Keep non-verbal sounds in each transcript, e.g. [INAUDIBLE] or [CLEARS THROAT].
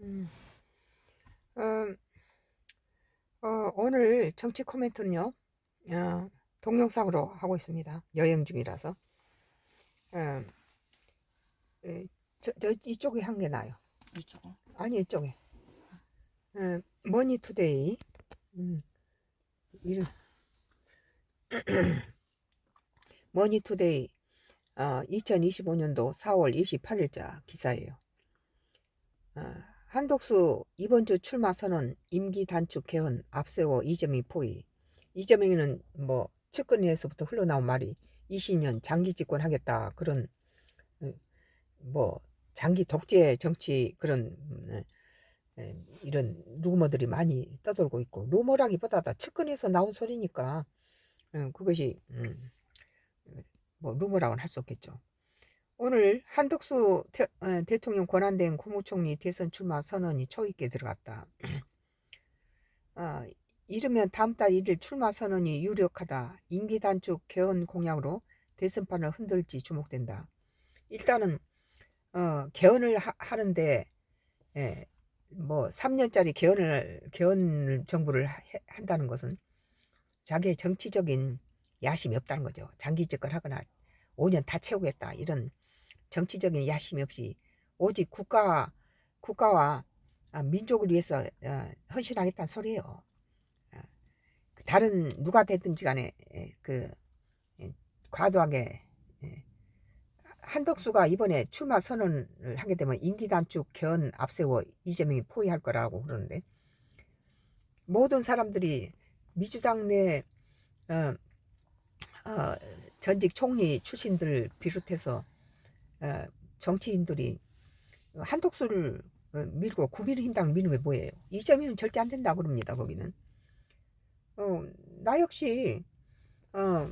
음, 어, 어, 오늘 정치 코멘트는요, 어, 동영상으로 하고 있습니다. 여행 중이라서. 어, 에, 저, 저 이쪽에 한 게 나요. 이쪽은 아니, 이쪽에. 어, 머니투데이. 음, 이름. [CLEARS THROAT] 머니투데이. 어, 2025년도 4월 28일자 기사예요. 어, 한독수 이번 주 출마 선언 임기 단축 개헌 앞세워 이재명 포위. 이재명이는 뭐 측근에서부터 흘러나온 말이 20년 장기 집권하겠다 그런 어, 뭐 장기 독재 정치 그런 음, 에, 이런 루머들이 많이 떠돌고 있고 루머라기보다도 측근에서 나온 소리니까 음, 그것이 음, 뭐 루머라고는 할 수 없겠죠. 오늘 한덕수 대, 어, 대통령 권한대행 국무총리 대선 출마 선언이 초있게 들어갔다. 아, [CLEARS THROAT] 이르면 다음 달 1일 출마 선언이 유력하다. 임기 단축 개헌 공약으로 대선판을 흔들지 주목된다. 일단은 어, 개헌을 하, 는데 예, 뭐 3년짜리 개헌을 개헌 정부를 하, 한다는 것은 자기의 정치적인 야심이 없다는 거죠. 장기 집권 하거나 5년 다 채우겠다 이런 정치적인 야심이 없이 오직 국가 국가와 아, 민족을 위해서 어, 헌신하겠다는 소리예요. 어, 다른 누가 됐든지 간에 그 과도하게 한덕수가 이번에 출마 선언을 하게 되면 임기 단축 개헌 앞세워 이재명이 포위할 거라고 그러는데 모든 사람들이 민주당 내 어, 어, 전직 총리 출신들 비롯해서 어, 정치인들이 한독수를 어, 밀고 미는 게 뭐예요? 이재명은 절대 안 된다 그럽니다. 거기는. 어, 나 역시 어,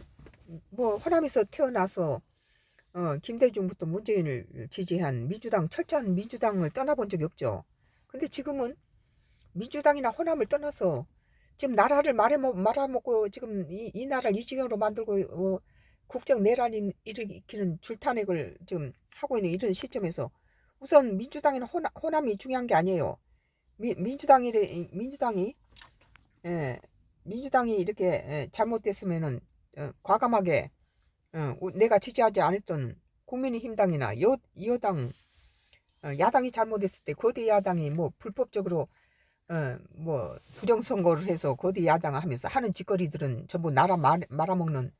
뭐 호남에서 태어나서 어, 김대중부터 문재인을 지지한 민주당 철저한 민주당을 떠나본 적이 없죠. 근데 지금은 민주당이나 호남을 떠나서 지금 나라를 말아먹고 지금 이, 이 나라를 이 지경으로 만들고 어, 국정 내란이 일으키는 줄탄핵을 지금 하고 있는 이런 시점에서 우선 민주당이나 호남, 호남이 중요한 게 아니에요. 미, 민주당이 민주당이 예, 민주당이 이렇게 예, 잘못됐으면은 어, 과감하게 어, 내가 지지하지 않았던 국민의힘당이나 여, 여당 어, 야당이 잘못했을 때 거대 야당이 뭐 불법적으로 어, 뭐 부정선거를 해서 거대 야당을 하면서 하는 짓거리들은 전부 나라 말, 말아먹는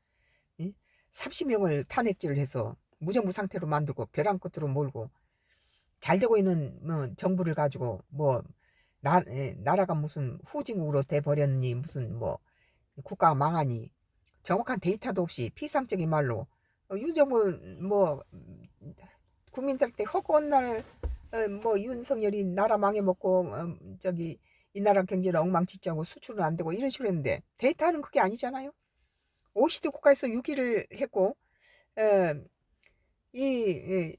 30명을 탄핵질을 해서 무정부 상태로 만들고 벼랑 끝으로 몰고 잘 되고 있는 뭐 정부를 가지고 뭐 나, 나라가 무슨 후진국으로 돼버렸니 무슨 뭐 국가가 망하니 정확한 데이터도 없이 피상적인 말로 어, 윤정부 뭐 국민들한테 허구한 날뭐 어, 윤석열이 나라 망해먹고 어, 저기 이 나라 경제를 엉망진창하고 수출은 안 되고 이런 식으로 했는데 데이터는 그게 아니잖아요. 오시드 국가에서 6위를 했고 에, 이,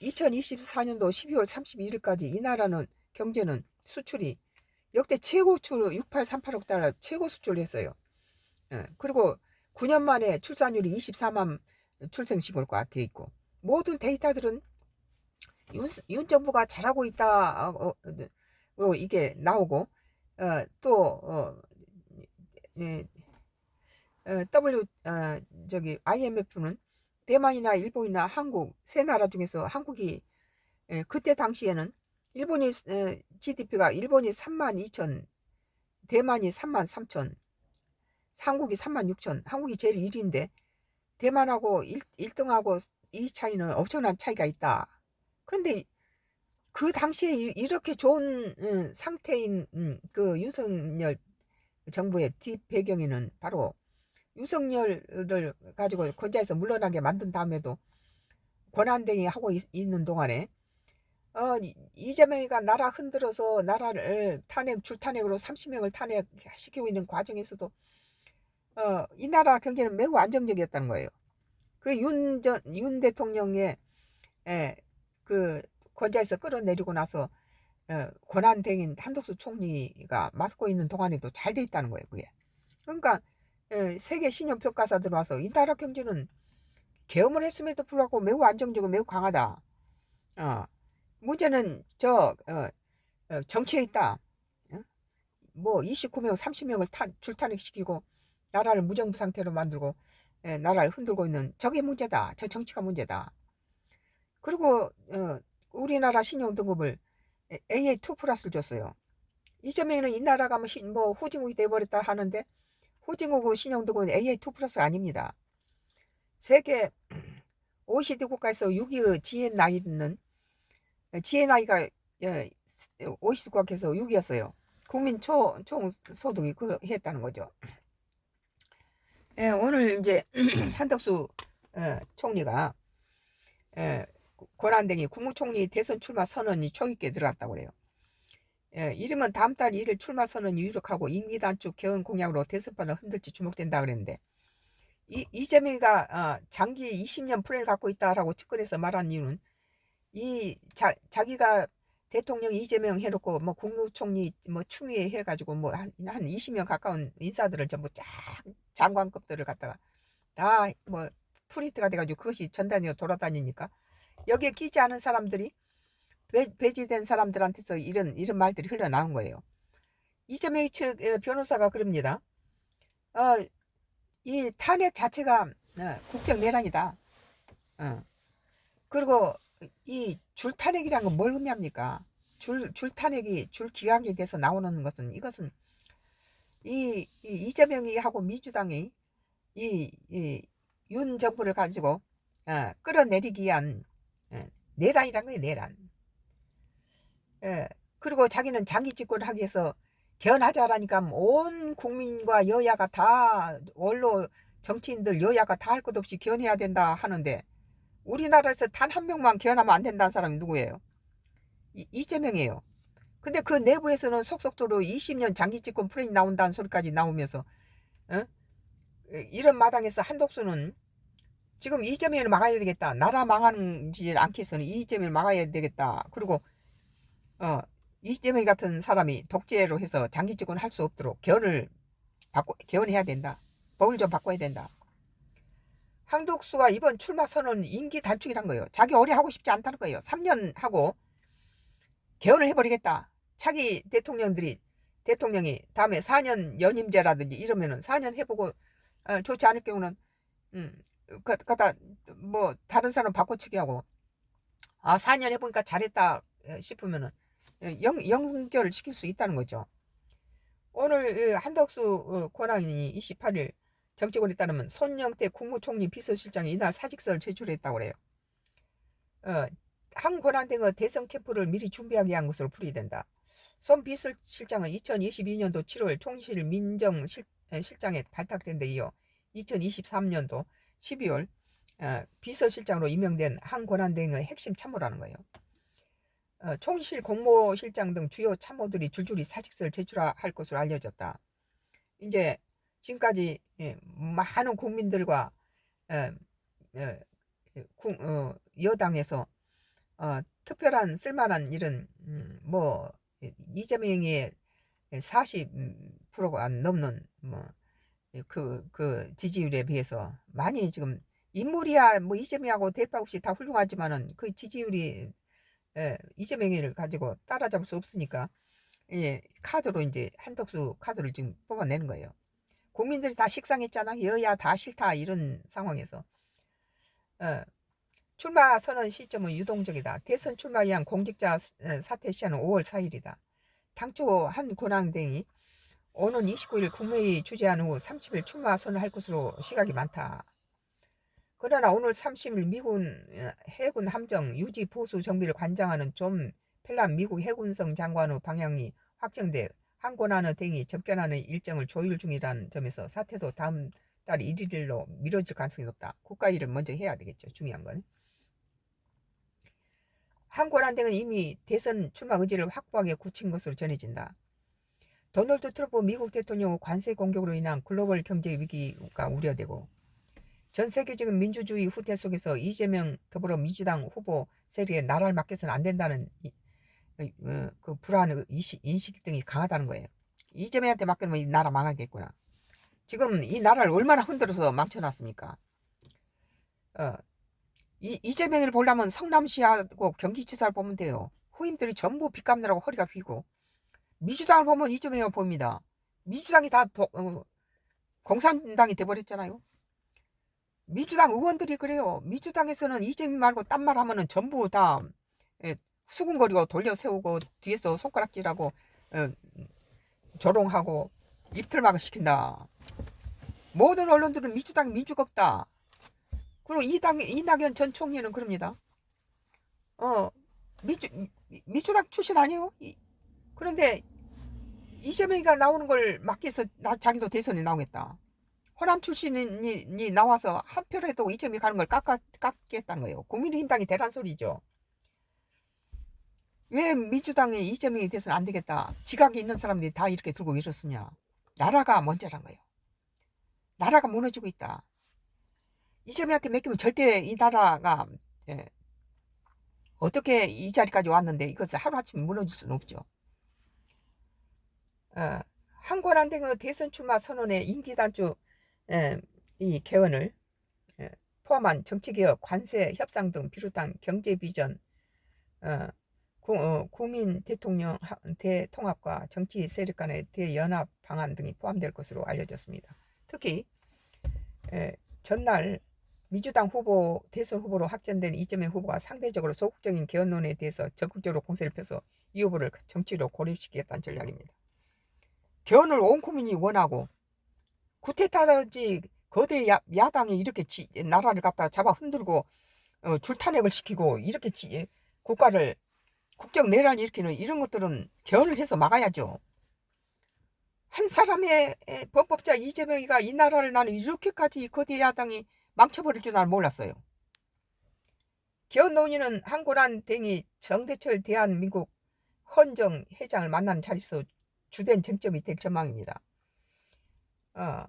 이 2024년도 12월 31일까지 이 나라는 경제는 수출이 역대 최고 수출 6838억 달러 최고 수출을 했어요. 에, 그리고 9년 만에 출산율이 24만 출생신고가 돼 있고 모든 데이터들은 윤, 윤 정부가 잘하고 있다 어, 어, 어, 이게 나오고 어, 또 어, 네, 어, W 어, 저기 IMF는 대만이나 일본이나 한국 세 나라 중에서 한국이 에, 그때 당시에는 일본이 에, GDP가 일본이 3만 2천, 대만이 3만 3천, 한국이 3만 6천, 한국이 제일 1위인데 대만하고 1, 1등하고 이 차이는 엄청난 차이가 있다. 그런데 그 당시에 이렇게 좋은 음, 상태인 음, 그 윤석열 정부의 뒷 배경에는 바로 윤석열을 가지고 권좌에서 물러나게 만든 다음에도 권한대행이 하고 있, 는 동안에 어, 이재명이가 나라 흔들어서 나라를 탄핵 줄탄핵으로 30명을 탄핵시키고 있는 과정에서도 어, 이 나라 경제는 매우 안정적이었다는 거예요. 그 윤전 윤 대통령의 에, 그 권좌에서 끌어내리고 나서 어, 권한대행인 한덕수 총리가 맡고 있는 동안에도 잘 돼 있다는 거예요. 그게. 그러니까 예, 세계 신용평가사들 와서 이 나라 경제는 계엄을 했음에도 불구하고 매우 안정적이고 매우 강하다. 어, 문제는 저 어, 어, 정치에 있다. 어? 뭐 29명, 30명을 타, 줄탄핵시키고 나라를 무정부 상태로 만들고 예, 나라를 흔들고 있는 저게 문제다. 저 정치가 문제다. 그리고 어, 우리나라 신용등급을 AA2 플러스를 줬어요. 이점에는 이 나라가 뭐, 시- 뭐 후진국이 돼버렸다 하는데 후진국 신용등급은 AA2 플러스 아닙니다. 세계 OECD 국가에서 6위의 GNI는 GNI가 OECD 국가에서 6위였어요. 국민 초, 총 소득이 그 했다는 거죠. 예, 오늘 이제 [CLEARS THROAT] 한덕수 어, 총리가 예, 권한대기 국무총리 대선 출마 선언이 초있게 들어갔다고 그래요. 예, 이름은 다음 달 1일 출마 선언이 유력하고 임기 단축 개헌 공약으로 대선판을 흔들지 주목된다 그랬는데 이, 이재명이가 어, 장기 20년 프레를 갖고 있다라고 측근에서 말한 이유는 이 자, 자기가 대통령 이재명 해놓고 뭐 국무총리 뭐 추미애 해가지고 뭐한 한 20명 가까운 인사들을 전부 쫙 장관급들을 갖다가 다 뭐 프린트가 돼가지고 그것이 전단위로 돌아다니니까 여기에 끼지 않은 사람들이 배, 배제된 사람들한테서 이런 이런 말들이 흘러나온 거예요. 이재명 측 어, 변호사가 그럽니다. 어, 이 탄핵 자체가 어, 국정 내란이다. 어. 그리고 이 줄탄핵이라는 건뭘 의미합니까? 줄, 줄탄핵이 대해서 나오는 것은 이것은 이, 이 이재명이 하고 민주당이 이, 이 윤 정부를 가지고 어, 끌어내리기 위한 어, 내란이란 거예요 내란. 예, 그리고 자기는 장기 집권을 하기 위해서 개헌하자라니까 온 국민과 여야가 다 원로 정치인들 여야가 다 할 것 없이 개헌해야 된다 하는데 우리나라에서 단 한 명만 개헌하면 안 된다는 사람이 누구예요? 이, 이재명이에요. 근데 그 내부에서는 속속도로 20년 장기 집권 프레이 나온다는 소리까지 나오면서 어? 이런 마당에서 한독수는 지금 이재명을 막아야 되겠다. 나라 망하지 해서는 이재명을 막아야 되겠다. 그리고 어, 이재명 같은 사람이 독재로 해서 장기 집권을 할수 없도록 개헌을 바꿔 개헌해야 된다. 법을 좀 바꿔야 된다. 황독수가 이번 출마 선언 임기 단축이란 거예요. 자기 오래 하고 싶지 않다는 거예요. 3년 하고 개헌을 해버리겠다. 차기 대통령들이 대통령이 다음에 4년 연임제라든지 이러면은 4년 해보고 어, 좋지 않을 경우는 음, 그, 그다 뭐 다른 사람 바꿔치기 하고 아 4년 해보니까 잘했다 싶으면은 영, 연결을 시킬 수 있다는 거죠. 오늘 한덕수 권한이 28일 정치권에 따르면 손영태 국무총리 비서실장이 이날 사직서를 제출했다고 그래요. 어, 한 권한 등의 대선 캠프를 미리 준비하기 위한 것으로 풀이된다. 손 비서실장은 2022년도 7월 총실 민정 실, 실장에 발탁된 데 이어 2023년도 12월 어, 비서실장으로 임명된 한 권한 등의 핵심 참모라는 거예요. 어, 총실 공모실장 등 주요 참모들이 줄줄이 사직서를 제출할 것으로 알려졌다. 이제 지금까지 예, 많은 국민들과 어, 어, 구, 어, 여당에서 어, 특별한 쓸만한 이런 음, 뭐 이재명의 40%가 안 넘는 뭐그그 그 지지율에 비해서 많이 지금 인물이야 뭐 이재명하고 대파 없이 다 훌륭하지만은 그 지지율이 예, 이재명이를 가지고 따라잡을 수 없으니까 예, 카드로 이제 한덕수 카드를 지금 뽑아내는 거예요. 국민들이 다 식상했잖아. 여야 다 싫다 이런 상황에서 어, 출마 선언 시점은 유동적이다. 대선 출마 위한 공직자 어, 사퇴 시한은 5월 4일이다. 당초 한 권한대행이 오는 29일 국무회의 주재한 후 30일 출마 선언할 것으로 시각이 많다. 그러나 오늘 30일 미군 어, 해군 함정 유지 보수 정비를 관장하는 좀 펠란 미국 해군성 장관의 방향이 확정돼 한 권한의 등이 접견하는 일정을 조율 중이라는 점에서 사태도 다음 달 1일로 미뤄질 가능성이 높다. 국가 일을 먼저 해야 되겠죠. 중요한 건. 한 권한 등은 이미 대선 출마 의지를 확고하게 굳힌 것으로 전해진다. 도널드 트럼프 미국 대통령 관세 공격으로 인한 글로벌 경제 위기가 우려되고 전 세계적인 민주주의 후퇴 속에서 이재명 더불어민주당 후보 세리에 나라를 맡겨서는 안 된다는 어, 그 불안 인식, 인식 등이 강하다는 거예요. 이재명한테 맡기면 이 나라 망하겠구나. 지금 이 나라를 얼마나 흔들어서 망쳐놨습니까? 어, 이, 이재명을 보려면 성남시하고 경기지사를 보면 돼요. 후임들이 전부 빚 갚느라고 허리가 휘고 민주당을 보면 이점이가 보입니다. 민주당이 다 도, 어, 공산당이 돼버렸잖아요. 민주당 의원들이 그래요. 민주당에서는 이재명 말고 딴 말 하면은 전부 다 예, 수군거리고 돌려 세우고 뒤에서 손가락질하고 어, 조롱하고 입틀막을 시킨다. 모든 언론들은 민주당이 민주가 없다. 그리고 이당 이낙연 전 총리는 그럽니다. 어 민주 민주당 출신 아니에요? 이- 그런데 이재명이가 나오는 걸 막기 위해서 나 자기도 대선에 나오겠다. 호남 출신이 나와서 한 표라도 이재명이 가는 걸 깎아, 깎겠다는 거예요. 국민의힘당이 대란 소리죠. 왜 민주당이 이재명이 돼서는 안 되겠다. 지각이 있는 사람들이 다 이렇게 들고 계셨으냐. 나라가 먼저란 거예요. 나라가 무너지고 있다. 이재명한테 맡기면 절대 이 나라가 예, 어떻게 이 자리까지 왔는데 이것을 하루아침에 무너질 수는 없죠. 어, 한권한대그 대선 출마 선언의 임기단주 예, 이 개헌을 예, 포함한 정치개혁, 관세, 협상 등 비롯한 경제 비전, 어, 구, 어, 국민 대통령 하- 대통합과 정치 세력 간의 대연합 방안 등이 포함될 것으로 알려졌습니다. 특히 에, 전날 민주당 후보 대선 후보로 확정된 이재명 후보가 상대적으로 소극적인 개헌론에 대해서 적극적으로 공세를 펴서 이 후보를 정치로 고립시키겠다는 전략입니다. 개헌을 온 국민이 원하고 구테타든지 거대 야, 야당이 이렇게 지, 나라를 갖다 잡아 흔들고 어, 줄탄핵을 시키고 이렇게 지, 국가를 국정 내란 일으키는 이런 것들은 개헌을 해서 막아야죠. 한 사람의 에, 범법자 이재명이가 이 나라를 나는 이렇게까지 거대 야당이 망쳐버릴 줄 난 몰랐어요. 개헌 논의는 한고란 댕이 정대철 대한민국 헌정 회장을 만나는 자리에서 주된 쟁점이 될 전망입니다. 어,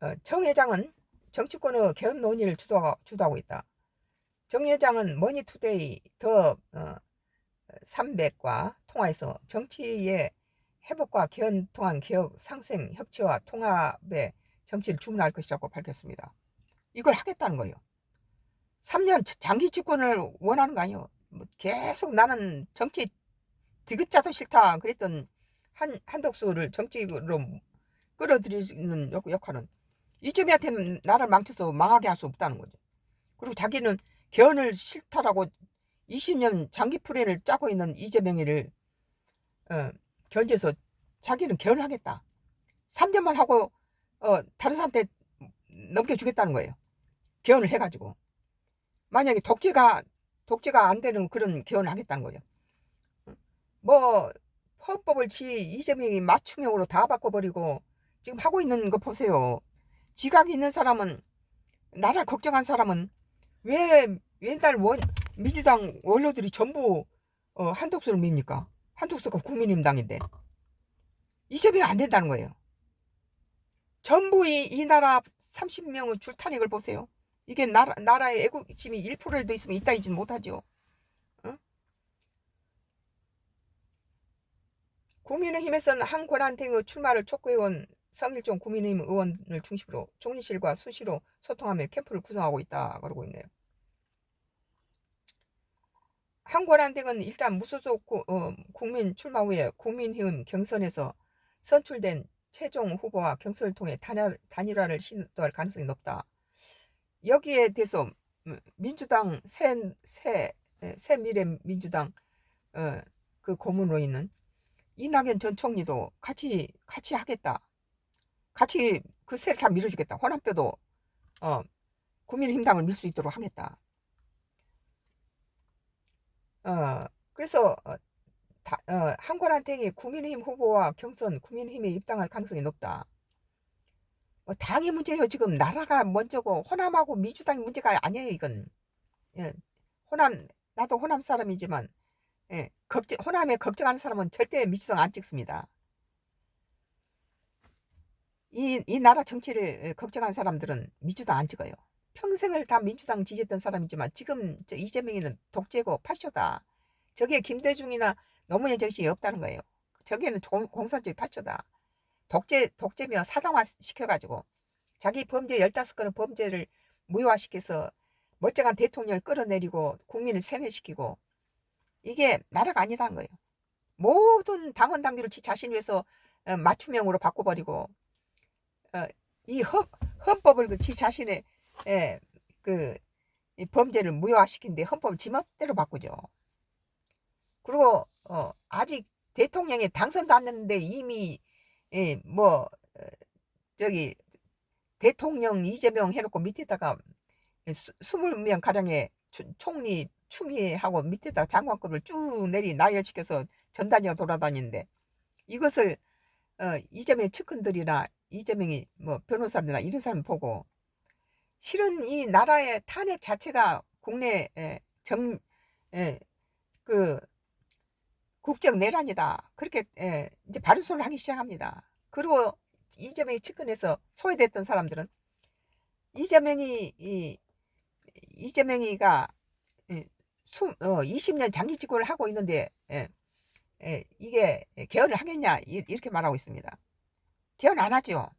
어, 정 회장은 정치권의 개헌 논의를 주도하고, 주도하고 있다. 정 회장은 머니투데이 더 어, 300과 통화해서 정치의 회복과 개헌 통한 개혁 상생 협치와 통합의 정치를 주문할 것이라고 밝혔습니다. 이걸 하겠다는 거예요. 3년 장기 집권을 원하는 거 아니에요. 뭐 계속 나는 정치 디귿자도 싫다 그랬던 한 한덕수를 정치로 끌어들이는 역- 역할은 이재명한테는 나를 망쳐서 망하게 할 수 없다는 거죠. 그리고 자기는 개헌을 싫다라고 20년 장기 플랜을 짜고 있는 이재명이를 어, 견제해서 자기는 개헌을 하겠다. 3년만 하고 어, 다른 사람한테 넘겨주겠다는 거예요. 개헌을 해가지고 만약에 독재가 독재가 안 되는 그런 개헌을 하겠다는 거예요. 뭐 헌법을 지 이재명이 맞춤형으로 다 바꿔버리고 지금 하고 있는 거 보세요. 지각이 있는 사람은 나라를 걱정한 사람은 왜 옛날 원 민주당 원로들이 전부 어, 한독수를 밉니까? 한독수가 국민의힘당인데 이재명이 안 된다는 거예요. 전부 이, 이 나라 30명의 줄탄핵을 보세요. 이게 나라, 나라의 애국심이 1%라도 있으면 이따이진 못하죠. 국민의힘에서는 한 권한탱의 출마를 촉구해온 성일종 국민의힘 의원을 중심으로 총리실과 수시로 소통하며 캠프를 구성하고 있다 그러고 있네요. 한 권한탱은 일단 무소속 구, 어, 국민 출마 후에 국민의힘 경선에서 선출된 최종 후보와 경선을 통해 단일, 단일화를 시도할 가능성이 높다. 여기에 대해서 음, 민주당 새, 새, 새 미래 민주당 어, 그 고문으로 있는 이낙연 전 총리도 같이 같이 하겠다. 같이 그 새를 다 밀어주겠다. 호남뼈도 어, 국민의힘당을 밀 수 있도록 하겠다. 어, 그래서 어, 다, 어, 한권한탱이 국민의힘 후보와 경선 국민의힘에 입당할 가능성이 높다. 어, 당이 문제예요. 지금 나라가 먼저고 호남하고 민주당이 문제가 아니에요. 이건 예, 호남 나도 호남 사람이지만 예, 걱정, 호남에 걱정하는 사람은 절대 민주당 안 찍습니다. 이, 이 나라 정치를 걱정하는 사람들은 민주당 안 찍어요. 평생을 다 민주당 지지했던 사람이지만 지금 저 이재명이는 독재고 파쇼다. 저게 김대중이나 노무현 정신이 없다는 거예요. 종- 공산주의 파쇼다. 독재, 독재면 사당화 시켜가지고 자기 범죄 15건의 범죄를 무효화시켜서 멀쩡한 대통령을 끌어내리고 국민을 세뇌시키고 이게 나라가 아니라는 거예요. 모든 당원 당규를 지 자신 위해서 어, 맞춤형으로 바꿔버리고 어, 이 헌, 헌법을 그지 자신의 예, 그이 범죄를 무효화시킨 뒤 헌법을 지 멋대로 바꾸죠. 그리고 어, 아직 대통령이 당선도 안 됐는데 이미 예, 뭐 어, 저기 대통령 이재명 해놓고 밑에다가 수- 20명 가량의 초- 총리 추미애하고 밑에다 장관급을 쭉 내리 나열시켜서 전단위가 돌아다니는데 이것을 어, 이재명의 측근들이나 이재명이 뭐 변호사들이나 이런 사람 보고 실은 이 나라의 탄핵 자체가 국내 정, 에, 그 국정 내란이다. 그렇게 에, 이제 바른 소리를 하기 시작합니다. 그리고 이재명이 측근에서 소외됐던 사람들은 이재명이 이 이재명이가 이, 수, 어, 20년 장기 집권을 하고 있는데 예, 예, 이게 개헌을 하겠냐 이- 이렇게 말하고 있습니다. 개헌 안 하죠.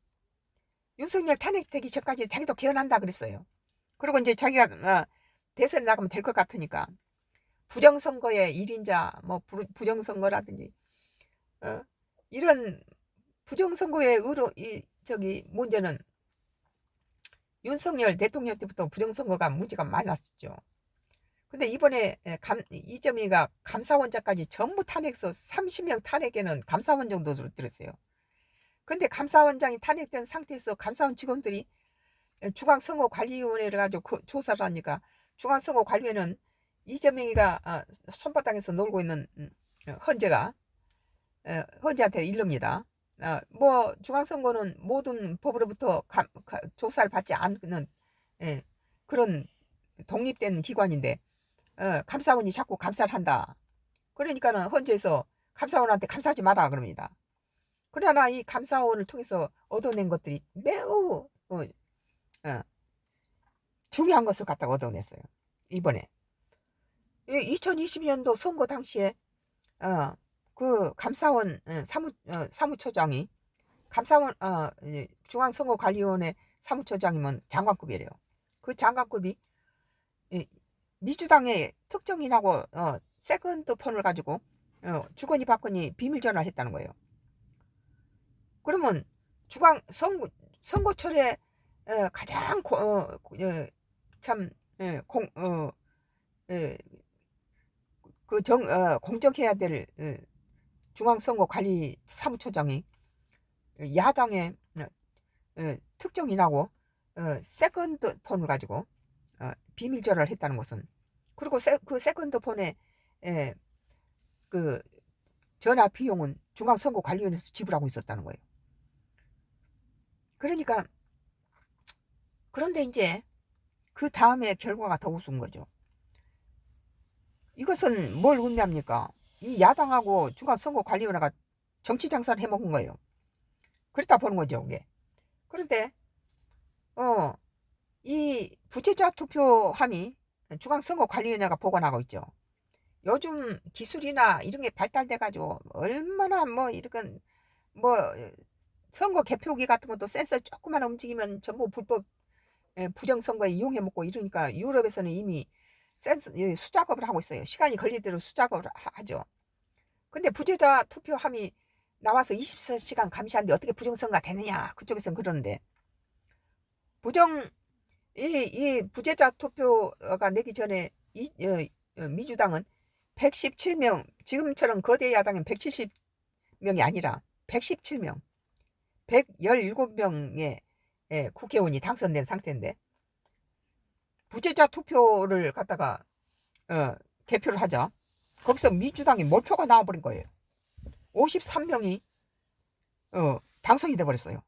윤석열 탄핵되기 전까지 자기도 개헌한다 그랬어요. 그리고 이제 자기가 어, 대선에 나가면 될 것 같으니까 부정선거의 일인자 뭐 부, 부정선거라든지 어, 이런 부정선거의 의로 이 저기 문제는 윤석열 대통령 때부터 부정선거가 문제가 많았었죠. 근데 이번에 에, 감, 이점이가 감사원장까지 전부 탄핵서 30명 탄핵에는 감사원 정도 들- 들었어요. 근데 감사원장이 탄핵된 상태에서 감사원 직원들이 에, 중앙선거관리위원회를 가지고 그 조사를 하니까 중앙선거관리위원회는 이재명이가 아, 손바닥에서 놀고 있는 음, 어, 헌재가 에, 헌재한테 일릅니다. 어, 뭐 중앙선거는 모든 법으로부터 조사를 받지 않는 예, 그런 독립된 기관인데 어, 감사원이 자꾸 감사를 한다. 그러니까는 헌재에서 감사원한테 감사하지 마라 그럽니다. 그러나 이 감사원을 통해서 얻어낸 것들이 매우 어, 어, 중요한 것을 갖다가 얻어냈어요. 이번에 2020년도 선거 당시에 어, 그 감사원 어, 사무 어, 사무처장이 감사원 어, 중앙선거관리위원회 사무처장이면 장관급이래요. 그 장관급이 이 민주당의 특정인하고 어, 세컨드 폰을 가지고 어, 주거니 받거니 비밀 전화를 했다는 거예요. 그러면 중앙 선거 선거철에 어, 가장 고, 어, 어, 참 예, 공, 어, 예, 그 정, 어, 공정해야 될 어, 중앙선거관리 사무처장이 야당의 어, 어, 특정인하고 어, 세컨드 폰을 가지고 어, 비밀 전화를 했다는 것은 그리고 세, 그 세컨드 폰에 에, 그 전화 비용은 중앙선거관리위원회에서 지불하고 있었다는 거예요. 그러니까 그런데 이제 그 다음에 결과가 더 우스운 거죠. 이것은 뭘 의미합니까? 이 야당하고 중앙선거관리위원회가 정치 장사를 해먹은 거예요. 그렇다 보는 거죠, 이게. 그런데 어, 이 부채자 투표함이 중앙선거관리위원회가 보관하고 있죠. 요즘 기술이나 이런 게 발달돼 가지고 얼마나 뭐 이런 뭐 선거 개표기 같은 것도 센서 조금만 움직이면 전부 불법 예, 부정선거에 이용해 먹고 이러니까 유럽에서는 이미 센스 예, 수작업을 하고 있어요. 시간이 걸리대로 수작업을 하- 하죠. 근데 부재자 투표함이 나와서 24시간 감시하는데 어떻게 부정선거가 되느냐 그쪽에서는 그러는데 부정 이, 이 부재자 투표가 내기 전에 이, 어, 어, 민주당은 117명 지금처럼 거대 야당은 170명이 아니라 117명 117명의 예, 국회의원이 당선된 상태인데 부재자 투표를 갖다가 어, 개표를 하자 거기서 민주당이 몰표가 나와버린 거예요. 53명이 어, 당선이 돼버렸어요.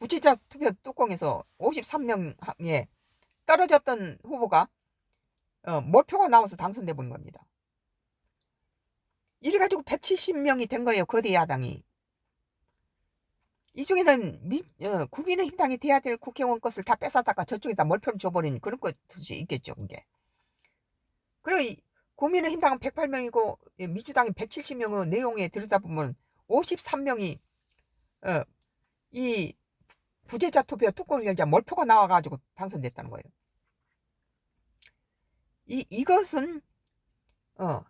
부재자 투표 뚜껑에서 53명에 떨어졌던 후보가 어, 몰표가 나와서 당선돼 버린 겁니다. 이래 가지고 170명이 된 거예요. 거대 야당이. 이 중에는 미, 어, 국민의힘당이 돼야 될 국회의원 것을 다 뺏어다가 저쪽에다 몰표를 줘버린 그런 것이 있겠죠. 그게. 그리고 이 국민의힘당은 108명이고 민주당이 170명의 내용에 들여다보면 53명이 어, 이 부재자 투표 뚜껑을 열자 몰표가 나와가지고 당선됐다는 거예요. 이 이것은 어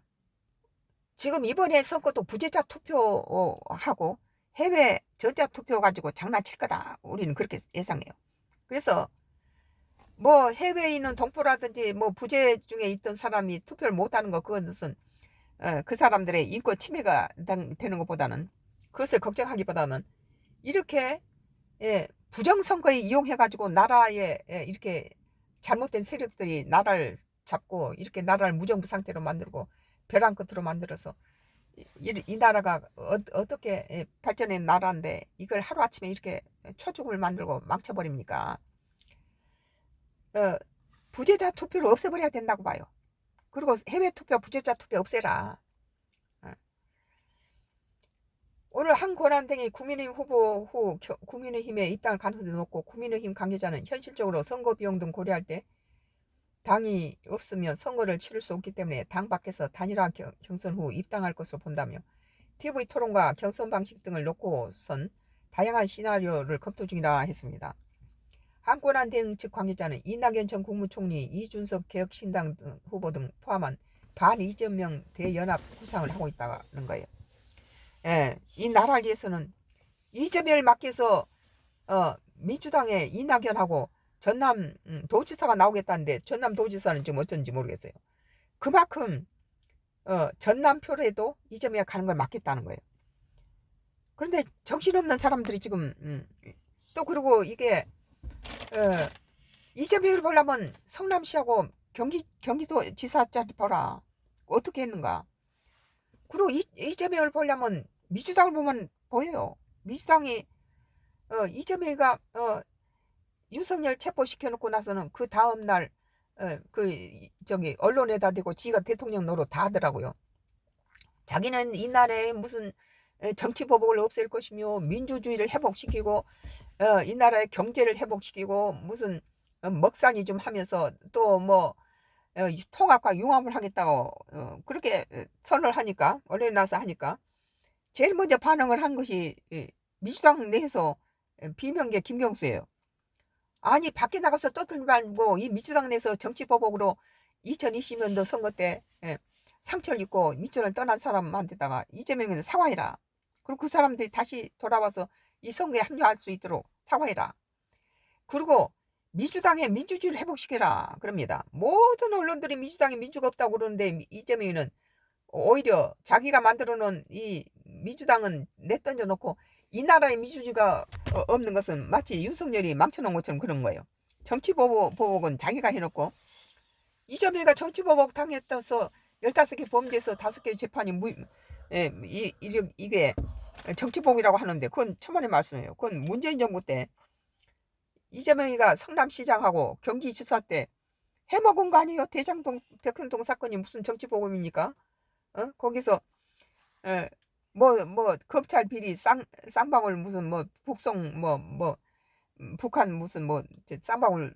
지금 이번에 선거도 부재자 투표하고 해외 전자 투표 가지고 장난칠 거다. 우리는 그렇게 예상해요. 그래서 뭐 해외에 있는 동포라든지 뭐 부재 중에 있던 사람이 투표를 못하는 거 그것은 어, 그 사람들의 인권 침해가 당- 되는 것보다는 그것을 걱정하기보다는 이렇게 예, 부정선거에 이용해가지고 나라에 예, 이렇게 잘못된 세력들이 나라를 잡고 이렇게 나라를 무정부 상태로 만들고 벼랑 끝으로 만들어서 이, 이- 이 나라가 어, 떻게 발전한 나라인데 이걸 하루아침에 이렇게 초죽을 만들고 망쳐버립니까? 어, 부재자 투표를 없애버려야 된다고 봐요. 그리고 해외 투표, 부재자 투표 없애라. 어. 오늘 한 권한 등이 국민의힘 후보 후 겨- 국민의힘에 입당할 가능성이 높고 국민의힘 관계자는 현실적으로 선거 비용 등 고려할 때 당이 없으면 선거를 치를 수 없기 때문에 당 밖에서 단일화 경- 경선 후 입당할 것으로 본다며 TV 토론과 경선 방식 등을 놓고선 다양한 시나리오를 검토 중이라 했습니다. 한권한 대응 측 관계자는 이낙연 전 국무총리, 이준석 개혁신당 등 후보 등 포함한 반 이재명 대연합 구상을 하고 있다는 거예요. 예, 이 나라를 위해서는 이재명을 맡겨서 어, 민주당의 이낙연하고 전남 음, 도지사가 나오겠다는데 전남 도지사는 지금 어쩐지 모르겠어요. 그만큼 어, 전남 표로에도 이재명이 가는 걸 막겠다는 거예요. 그런데 정신없는 사람들이 지금 음, 또 그리고 이게 어, 이재명을 보려면 성남시하고 경기 경기도 지사짜리 보라 어떻게 했는가. 그리고 이, 이재명을 보려면 민주당을 보면 보여요. 민주당이 어, 이재명이가 어, 윤석열 체포시켜놓고 나서는 그 다음 날, 어, 그, 저기, 언론에다 대고 지가 대통령 노릇 다 하더라고요. 자기는 이 나라에 무슨 에, 정치 보복을 없앨 것이며, 민주주의를 회복시키고, 어, 이 나라의 경제를 회복시키고, 무슨, 어, 먹사니 좀 하면서, 또 뭐, 어, 통합과 융합을 하겠다고, 어, 그렇게 선을 하니까, 언론에 나서 하니까, 제일 먼저 반응을 한 것이, 이 민주당 내에서 비명계 김경수예요. 아니 밖에 나가서 떠들지 말고 이 민주당 내에서 정치보복으로 2020년도 선거 때 예, 상처를 입고 민주당을 떠난 사람한테다가 이재명은 사과해라. 그리고 그 사람들이 다시 돌아와서 이 선거에 합류할 수 있도록 사과해라. 그리고 민주당의 민주주의를 회복시켜라. 그럽니다. 모든 언론들이 민주당에 민주가 없다고 그러는데 이재명은 오히려 자기가 만들어 놓은 이 민주당은 내던져 놓고 이 나라의 민주주의가 어, 없는 것은 마치 윤석열이 망쳐놓은 것처럼 그런 거예요. 정치보복은 자기가 해놓고 이재명이가 정치보복 당했다서 15개 범죄에서 5개 재판이 무, 예, 이, 이, 이게 정치보복이라고 하는데 그건 천만의 말씀이에요. 그건 문재인 정부 때 이재명이가 성남시장하고 경기지사 때 해먹은 거 아니에요? 대장동 백현동 사건이 무슨 정치보복입니까? 어? 거기서 에, 뭐, 뭐, 검찰 비리 쌍, 쌍방울 무슨 뭐, 북송, 뭐, 뭐, 음, 북한 무슨 뭐, 저 쌍방울,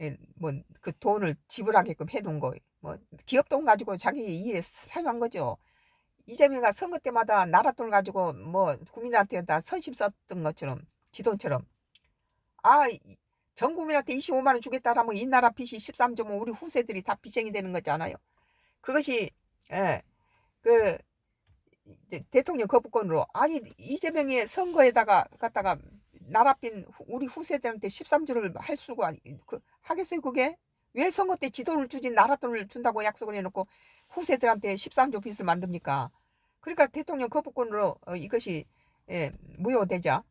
예, 뭐, 그 돈을 지불하게끔 해놓은 거, 뭐, 기업 돈 가지고 자기 일에 사용한 거죠. 이재명이가 선거 때마다 나라 돈 가지고 뭐, 국민한테 다 선심 썼던 것처럼, 지돈처럼. 아, 이- 전 국민한테 25만 원 주겠다라면 이 나라 빚이 13.5 우리 후세들이 다 빚쟁이 되는 거잖아요. 그것이, 예, 그, 대통령 거부권으로 아니 이재명이 선거에다가 갖다가 나라빈 후- 우리 후세들한테 13조를 할 수가 그 하겠어요 그게 왜 선거 때 지도를 주지 나라 돈을 준다고 약속을 해놓고 후세들한테 13조 빚을 만듭니까? 그러니까 대통령 거부권으로 어, 이것이 예, 무효되자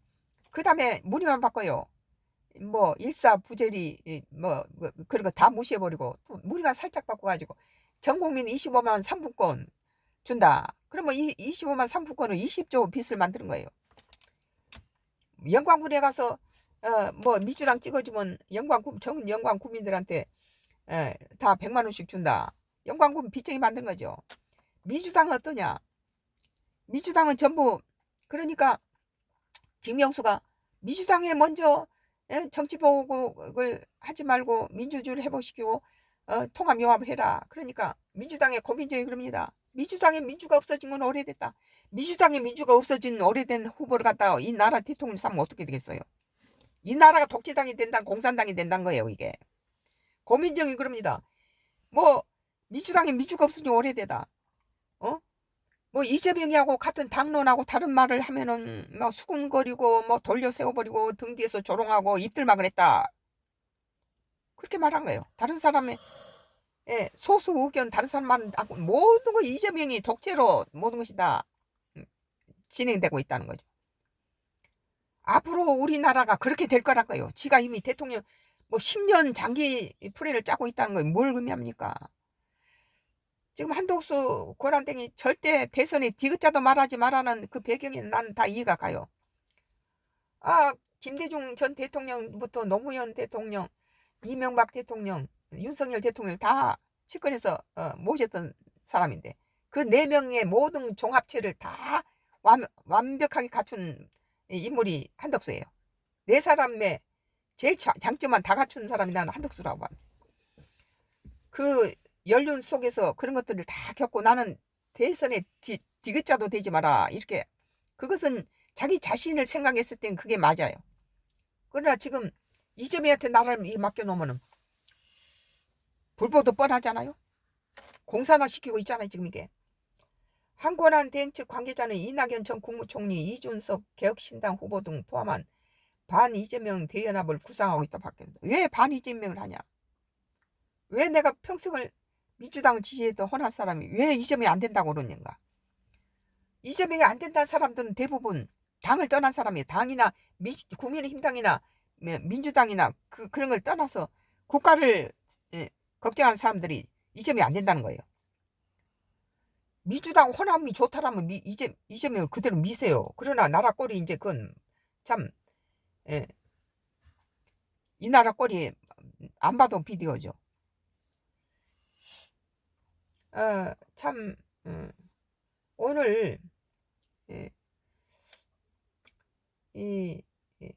그 다음에 문의만 바꿔요. 뭐 일사 부재리 이, 뭐, 뭐 그런 거 다 무시해버리고 또 문의만 살짝 바꿔가지고 전 국민 25만 3분권 준다. 그러면 이 25만 3부권은 20조 빚을 만드는 거예요. 영광군에 가서 어, 뭐 민주당 찍어주면 영광군 전 영광 국민들한테 에, 다 100만 원씩 준다. 영광군 빚쟁이 만든 거죠. 민주당은 어떠냐? 민주당은 전부 그러니까 김영수가 민주당에 먼저 에, 정치 보복을 하지 말고 민주주의를 회복시키고 어, 통합 용합을 해라. 그러니까 민주당의 고민정이 그럽니다. 민주당의 민주가 없어진 건 오래됐다. 민주당의 민주가 없어진 오래된 후보를 갖다가 이 나라 대통령 삼으면 어떻게 되겠어요? 이 나라가 독재당이 된다는 공산당이 된다는 거예요, 이게. 고민정이 그럽니다. 뭐 민주당에 미주가 없으니 오래되다. 어? 뭐 이재명이하고 같은 당론하고 다른 말을 하면은 뭐 수군거리고 뭐 돌려 세워버리고 등 뒤에서 조롱하고 입들막을 했다. 그렇게 말한 거예요. 다른 사람의 예, 소수 의견 다른 사람 말은 안- 모든 거 이재명이 독재로 모든 것이 다 음, 진행되고 있다는 거죠. 앞으로 우리나라가 그렇게 될 거라고요. 지가 이미 대통령 뭐 10년 장기 플랜을 짜고 있다는 거예요. 뭘 의미합니까? 지금 한독수 권한땡이 절대 대선에 디귿자도 말하지 말라는 그 배경에 나는 다 이해가 가요. 아, 김대중 전 대통령부터 노무현 대통령, 이명박 대통령, 윤석열 대통령 다 측근에서 어, 모셨던 사람인데 그 네 명의 모든 종합체를 다 완, 완벽하게 갖춘 이 인물이 한덕수예요. 네 사람의 제일 자- 장점만 다 갖춘 사람이 나는 한덕수라고 합니다. 그 연륜 속에서 그런 것들을 다 겪고 나는 대선에 디, 디귿자도 되지 마라 이렇게 그것은 자기 자신을 생각했을 땐 그게 맞아요. 그러나 지금 이재명한테 나라를 이 맡겨놓으면은 불보도 뻔하잖아요. 공산화 시키고 있잖아요 지금 이게. 한권한 대행 측 관계자는 이낙연 전 국무총리, 이준석 개혁신당 후보 등 포함한 반 이재명 대연합을 구상하고 있다 밝혔습니다. 왜 반 이재명을 하냐? 왜 내가 평생을 민주당을 지지했던 혼합 사람이 왜 이재명이 안 된다고 그러는가? 이재명이 안 된다는 사람들은 대부분 당을 떠난 사람이에요. 당이나 민, 국민의힘당이나 뭐 민주당이나 그, 그런 걸 떠나서 국가를 예, 걱정하는 사람들이 이재명이 안 된다는 거예요. 민주당 혼합이 좋다라면 미, 이재, 이재명을 그대로 미세요. 그러나 나라 꼴이 이제 그건 참, 예, 이 나라 꼴이 안 봐도 비디오죠. 어, 참, 음, 오늘, 예, 이, 예,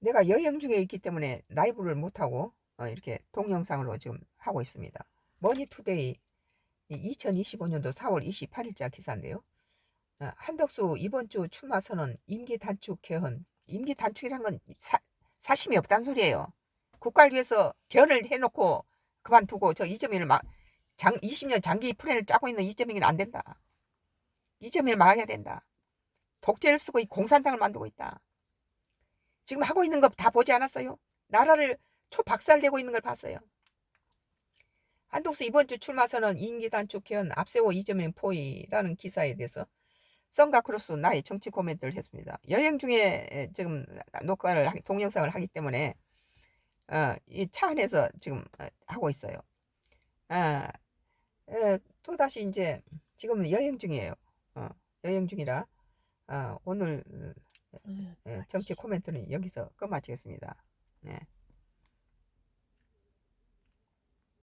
내가 여행 중에 있기 때문에 라이브를 못하고, 어, 이렇게 동영상으로 지금 하고 있습니다. 머니투데이 2025년도 4월 28일자 기사인데요. 어, 한덕수 이번 주 출마 선언 임기 단축 개헌. 임기 단축이란 건 사, 사심이 없다는 소리예요. 국가를 위해서 개헌을 해놓고 그만두고 저 이재명을 막 장, 20년 장기 플랜을 짜고 있는 이재명이는 안 된다. 이재명을 막아야 된다. 독재를 쓰고 이 공산당을 만들고 있다. 지금 하고 있는 거 다 보지 않았어요? 나라를 초박살내고 있는 걸 봤어요. 한독수 이번 주 출마 선언 임기 단축 개헌 앞세워 이재명 포위라는 기사에 대해서 썬가 크로스 나의 정치 코멘트를 했습니다. 여행 중에 지금 녹화를 하기, 동영상을 하기 때문에 어, 이 차 안에서 지금 어, 하고 있어요. 아, 에, 또 다시 이제 지금 여행 중이에요. 어, 여행 중이라 어, 오늘 어, 예, 정치 코멘트는 여기서 끝마치겠습니다. 예.